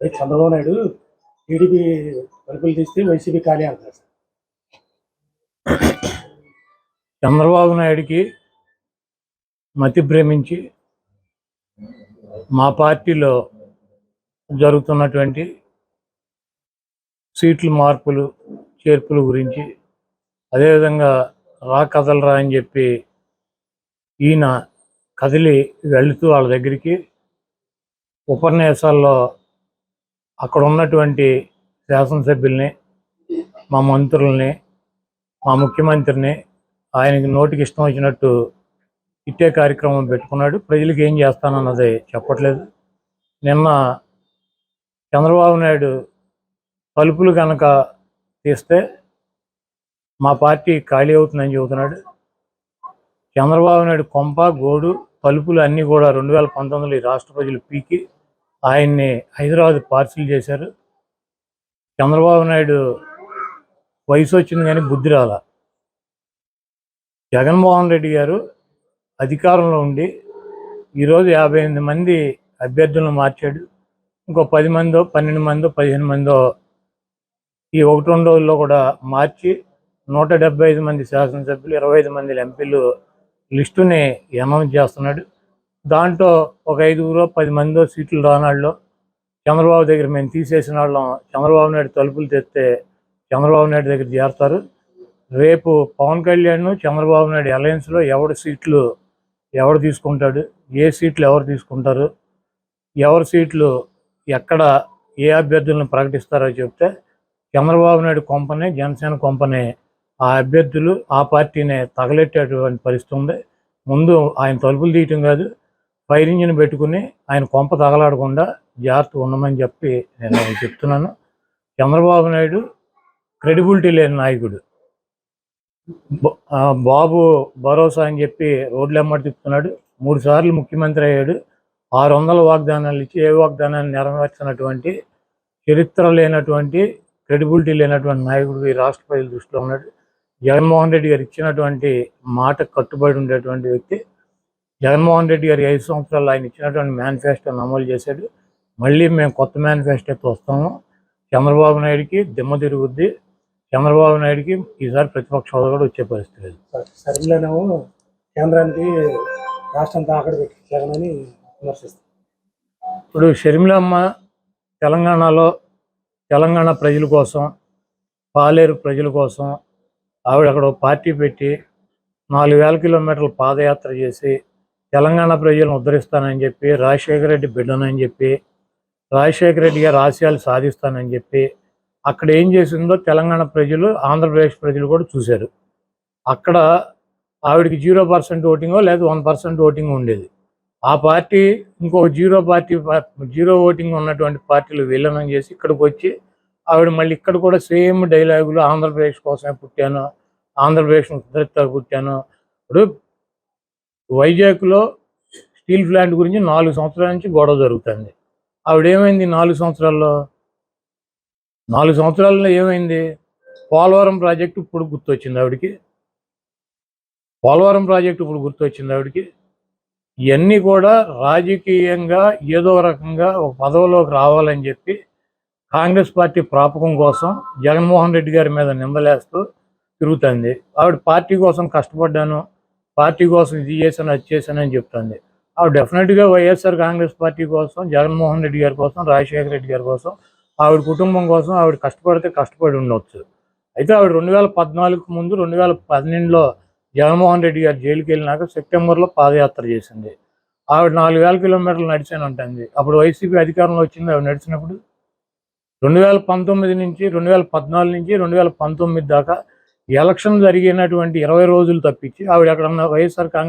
అదే చంద్రబాబు నాయుడు టీడీపీ తలుపులు తీస్తే వైసీపీ ఖాళీ అంటారు చంద్రబాబు నాయుడికి మతి భ్రమించి మా పార్టీలో జరుగుతున్నటువంటి సీట్లు మార్పులు చేర్పుల గురించి అదేవిధంగా రా కదలరా అని చెప్పి ఈయన కదిలి వెళుతూ వాళ్ళ దగ్గరికి ఉపన్యాసాల్లో అక్కడ ఉన్నటువంటి శాసనసభ్యుల్ని మా మంత్రుల్ని మా ముఖ్యమంత్రిని ఆయనకి నోటికి ఇష్టం వచ్చినట్టు ఇట్టే కార్యక్రమం పెట్టుకున్నాడు. ప్రజలకు ఏం చేస్తానన్నది చెప్పట్లేదు. నిన్న చంద్రబాబు నాయుడు తలుపులు కనుక తీస్తే మా పార్టీ ఖాళీ అవుతుందని చెబుతున్నాడు. చంద్రబాబు నాయుడు కొంప గోడు తలుపులు అన్నీ కూడా రెండు వేల పంతొమ్మిదిలో ఈ రాష్ట్ర ప్రజలు పీకి ఆయన్ని హైదరాబాద్ పార్సిల్ చేశారు. చంద్రబాబు నాయుడు వయసు వచ్చింది కానీ బుద్ధి రాల. జగన్మోహన్ రెడ్డి గారు అధికారంలో ఉండి ఈరోజు యాభై ఎనిమిది మంది అభ్యర్థులను మార్చాడు. ఇంకో పది మందో పన్నెండు మందో పదిహేను మందో ఈ ఒకటి రెండు రోజుల్లో కూడా మార్చి నూట డెబ్బై ఐదు మంది శాసనసభ్యులు ఇరవై ఐదు మంది ఎంపీలు లిస్టుని అనౌన్స్ చేస్తున్నాడు. దాంట్లో ఒక ఐదుగురో పది మందో సీట్లు రానాళ్ళు చంద్రబాబు దగ్గర మేము తీసేసిన వాళ్ళం. చంద్రబాబు నాయుడు తలుపులు తెస్తే చంద్రబాబు నాయుడు దగ్గర చేరుతారు. రేపు పవన్ కళ్యాణ్ చంద్రబాబు నాయుడు అలయన్స్లో ఎవడు సీట్లు ఎవరు తీసుకుంటాడు? ఏ సీట్లు ఎవరు తీసుకుంటారు? ఎవరి సీట్లు ఎక్కడ ఏ అభ్యర్థులను ప్రకటిస్తారో చెప్తే చంద్రబాబు నాయుడు కొంపనే జనసేన కొంపనే ఆ అభ్యర్థులు ఆ పార్టీనే తగలెట్టేటువంటి పరిస్థితి ఉంది. ముందు ఆయన తలుపులు తీయటం కాదు ఫైర్ ఇంజిన్ పెట్టుకుని ఆయన కొంప తగలాడకుండా జాగ్రత్త ఉండమని చెప్పి నేను చెప్తున్నాను. చంద్రబాబు నాయుడు క్రెడిబిలిటీ లేని నాయకుడు. బాబు భరోసా అని చెప్పి రోడ్లు ఎమ్మడి తిప్పుతున్నాడు. మూడు సార్లు ముఖ్యమంత్రి అయ్యాడు. ఆరు వందల వాగ్దానాలు ఇచ్చి ఏ వాగ్దానాన్ని నెరవేర్చినటువంటి చరిత్ర లేనటువంటి క్రెడిబిలిటీ లేనటువంటి నాయకుడు ఈ రాష్ట్ర ప్రజల దృష్టిలో ఉన్నాడు. జగన్మోహన్ రెడ్డి గారు ఇచ్చినటువంటి మాట కట్టుబడి ఉండేటువంటి వ్యక్తి. జగన్మోహన్ రెడ్డి గారి ఐదు సంవత్సరాలు ఆయన ఇచ్చినటువంటి మేనిఫెస్టోని అమలు చేశాడు. మళ్ళీ మేము కొత్త మేనిఫెస్టోతో వస్తాము. చంద్రబాబు నాయుడికి దిమ్మ తిరుగుద్ది. చంద్రబాబు నాయుడికి ఈసారి ప్రతిపక్ష హోదా కూడా వచ్చే పరిస్థితి లేదు. సరిగ్గానేమో కేంద్రానికి రాష్ట్రం తాకడ పెట్టించారని విమర్శిస్తారు ఇప్పుడు షర్మిలమ్మ తెలంగాణలో తెలంగాణ ప్రజల కోసం పాలేరు ప్రజల కోసం ఆవిడ అక్కడ పార్టీ పెట్టి నాలుగు వేల కిలోమీటర్లు పాదయాత్ర చేసి తెలంగాణ ప్రజలను ఉద్ధరిస్తానని చెప్పి రాజశేఖర రెడ్డి బిడ్డనని చెప్పి రాజశేఖర రెడ్డి గారు ఆశయాలు సాధిస్తానని చెప్పి అక్కడ ఏం చేసిందో తెలంగాణ ప్రజలు ఆంధ్రప్రదేశ్ ప్రజలు కూడా చూశారు. అక్కడ ఆవిడకి జీరో పర్సెంట్ ఓటింగో లేదా వన్ పర్సెంట్ ఓటింగ్ ఉండేది. ఆ పార్టీ ఇంకో జీరో పార్టీ జీరో ఓటింగ్ ఉన్నటువంటి పార్టీలు విలీనం చేసి ఇక్కడికి వచ్చి ఆవిడ మళ్ళీ ఇక్కడ కూడా సేమ్ డైలాగులు ఆంధ్రప్రదేశ్ కోసమే పుట్టాను ఆంధ్రప్రదేశ్ ఉద్ధరిత పుట్టాను ఇప్పుడు వైజాగ్లో స్టీల్ ప్లాంట్ గురించి నాలుగు సంవత్సరాల నుంచి గొడవ జరుగుతుంది. ఆవిడ ఏమైంది నాలుగు సంవత్సరాల్లో? నాలుగు సంవత్సరాల్లో ఏమైంది? పోలవరం ప్రాజెక్టు ఇప్పుడు గుర్తొచ్చింది ఆవిడికి. పోలవరం ప్రాజెక్టు ఇప్పుడు గుర్తొచ్చింది ఆవిడికి. ఇవన్నీ కూడా రాజకీయంగా ఏదో రకంగా ఒక పదవిలోకి రావాలని చెప్పి కాంగ్రెస్ పార్టీ ప్రాపకం కోసం జగన్మోహన్ రెడ్డి గారి మీద నిందలేస్తూ తిరుగుతుంది. ఆవిడ పార్టీ కోసం కష్టపడ్డాను. పార్టీ కోసం ఇది చేశాను అది చేశాను అని చెప్తుంది. ఆవిడ డెఫినెట్గా వైఎస్ఆర్ కాంగ్రెస్ పార్టీ కోసం జగన్మోహన్ రెడ్డి గారి కోసం రాజశేఖర రెడ్డి గారి కోసం ఆవిడ కుటుంబం కోసం ఆవిడ కష్టపడితే కష్టపడి ఉండవచ్చు అయితే ఆవిడ రెండు వేల పద్నాలుగుకు ముందు రెండు వేల పన్నెండులో జగన్మోహన్ రెడ్డి గారు జైలుకి వెళ్ళినాక సెప్టెంబర్లో పాదయాత్ర చేసింది. ఆవిడ నాలుగు వేల కిలోమీటర్లు నడిచాను అంటుంది. అప్పుడు వైసీపీ అధికారంలో వచ్చింది ఆవిడ నడిచినప్పుడు? రెండు వేల పంతొమ్మిది నుంచి రెండు వేల పద్నాలుగు నుంచి రెండు వేల పంతొమ్మిది దాకా ఎలక్షన్ జరిగినటువంటి ఇరవై రోజులు తప్పించి ఆవిడ ఎక్కడన్నా వైఎస్ఆర్ కాంగ్రెస్